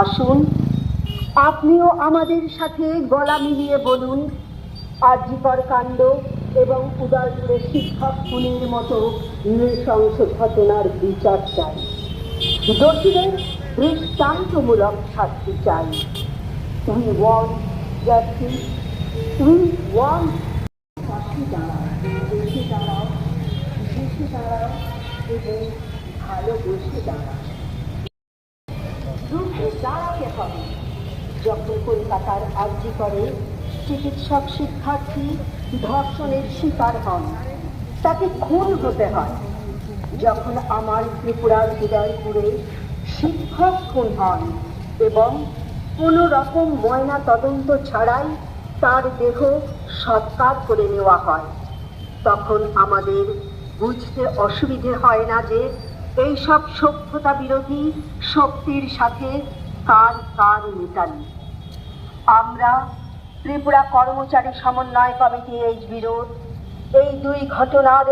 আসুন। আপনিও আমাদের সাথে গলা মিলিয়ে বলুন আর্যিকর কাণ্ড এবং উদয়পুরের শিক্ষক খুনের মতো নৃশংস ঘটনার বিচার চাই। দোষীদের দৃষ্টান্তমূলক শাস্তি চাই। We want justice we want দাঁড়াও দাঁড়াও দেশে দাঁড়াও দাঁড়াও। রুখে দাঁড়াতে হবে। যখন কলকাতার আর্জি করে, চিকিৎসক শিক্ষার্থী ধর্ষণের শিকার হন। তাকে খুন হতে হয়। যখন আমার ত্রিপুরার হৃদয়পুরে শিক্ষক খুন হন এবং কোনো রকম ময়না তদন্ত ছাড়াই তার দেহ সৎকার করে নেওয়া হয়, তখন আমাদের বুঝতে অসুবিধে হয় না যে এইসব সভ্যতা বিরোধী শক্তির সাথে কার কার মেটানি আমরা ত্রিপুরা কর্মচারী সমন্বয় কমিটি এইচ বিরোধ, এই দুই ঘটনার